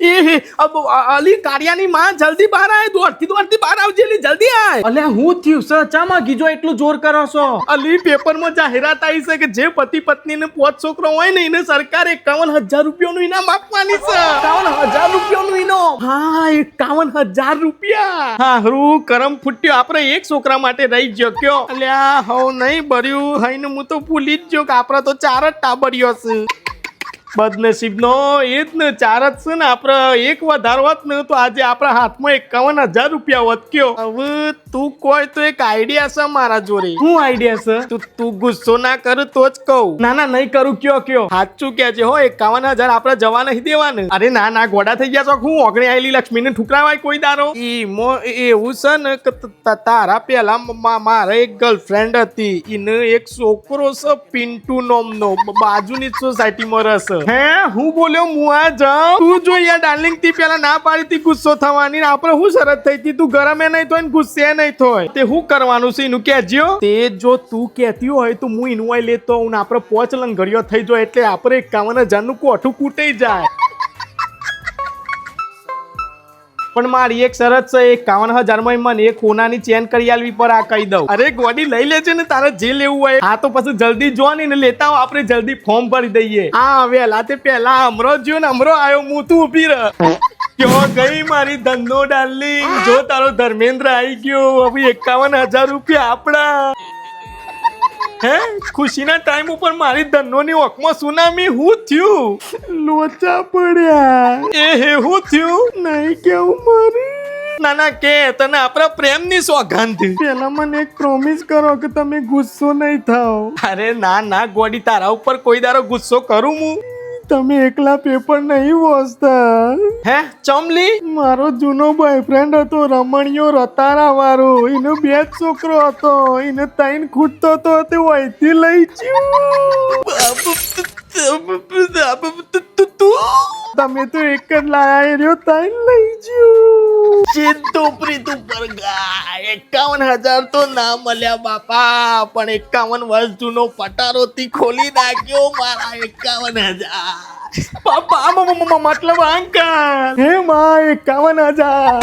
એ અલી કારિયાની માં જલ્દી બહાર આય દોડતી દોડતી બહાર આવજે લી જલ્દી આય. અલે હું થયું સર ચામાં ગીજો એટલું જોર કરો છો? અલી પેપરમાં જાહેરાત આવી છે કે જે પતિ પત્ની ને પોત છોકરો હોય ને એને સરકાર એકાવન હજાર રૂપિયાનું ઇનામ આપવાની છે. એકાવન હજાર રૂપિયાનું ઇનામ? હા એકાવન હજાર રૂપિયા. હા હરું કરમ ફૂટ્યો. આપણે એક છોકરા માટે રહી ગયો કયો? અલ્યા હવ નહીં ભર્યું હઈને હું તો ભૂલી જ ગયો કે આપણે તો ચાર જ ટાબર્યો છે. બદનસીબનો એ જ ને ચાર જ છે ને આપણે એક વધારો હોત ને તો આજે આપણા હાથમાં એકાવન હજાર રૂપિયા હોત કયો હવે તું કોઈ તો એક આઈડિયા છે મારા જોડે. શું આઈડિયા છે? તું તું ગુસ્સો ના કર તો જ કહું. ના ના નહીં કરું કયો કયો? સાચું કે છે હો એકાવન હજાર આપણે જવા નહીં દેવાને. અરે ના ના ગોડા થઈ ગયા છો. હું ઓગણી આવેલી લક્ષ્મીને ઠુકરાવાય કોઈ દારો એ મો એ- એવું છે ને કે તારા પેલા મારા મારે એક ગર્લફ્રેન્ડ હતી. એને એક છોકરો છે પિન્ટુ નોમનો. બાજુની સોસાયટીમાં રહેશે. હે, હું બોલ્યો, હું આ તું જો યાર ડાર્લિંગથી પેલા ના પાડી તી, ગુસ્સો થવાની આપણે શું શરત થઈ હતી તું ગરમે નહીં તો ગુસ્સે નહીં થોય તે શું કરવાનું છે એનું કહેજો તે જો તું કહેતી હોય તો હું ઇન્વાય લેતો હું આપણે પોચ લંગડીઓ થઈ જાય એટલે આપણે એકાવન હજારનું કોઠું કૂટી જાય. પણ મારી એક શરત છે એકાવન હજારમાં મને એક કોનાની ચેન કરી આલવી પર આ કહી દઉં. અરે, ગોડી લઈ લેજે ને, તારે જે લેવું હોય હા તો પછી જલ્દી જો ને, લેતા આવો, આપણે જલ્દી ફોર્મ ભરી દઈએ. હા વેલા તે પેલા અમરો જ્યો ને, અમરો આવ્યો, હું તું ઊભી રહ. ગઈ મારી ધંધો, ડાર્લિંગ? જો તારો ધર્મેન્દ્ર આવી ગયો, હવે એકાવન હજાર રૂપિયા આપણા. હે? ખુશીના ટાઈમ ઉપર મારી ધનોની ઓખમાં સુનામી હું થયું? લોચા પડ્યા. એ હે હું થયું? નહીં કેવું મારી? ના ના કે તને આપણા પ્રેમની સોગંધ પેલા મને એક પ્રોમિસ કરો કે તમે ગુસ્સો નહીં થાઓ. અરે ના ના ગોડી તારા ઉપર કોઈ દારો ગુસ્સો કરું હું? તમે એકલા પેપર નહીં વાંચતા. હે ચમલી? મારો જૂનો બોયફ્રેન્ડ હતો રમણીયો રતારા વાળો એનો બે જ છોકરો હતો. એને તૈન ખૂટતો હતો તે વહીથી લઈ તમે તો એક જ લાયા એ રહ્યો તૈન લઈ જ્યો સીધો પ્રીત ઉપર ગયા. એકાવન હજાર તો ના મળ્યા બાપા. પણ એકાવન વર્ષ જૂનો પટારો થી ખોલી નાખ્યો મારા એકાવન હજાર. બાપા મ- મ- મતલબ અંકલ હે, માં, એકાવન હજાર.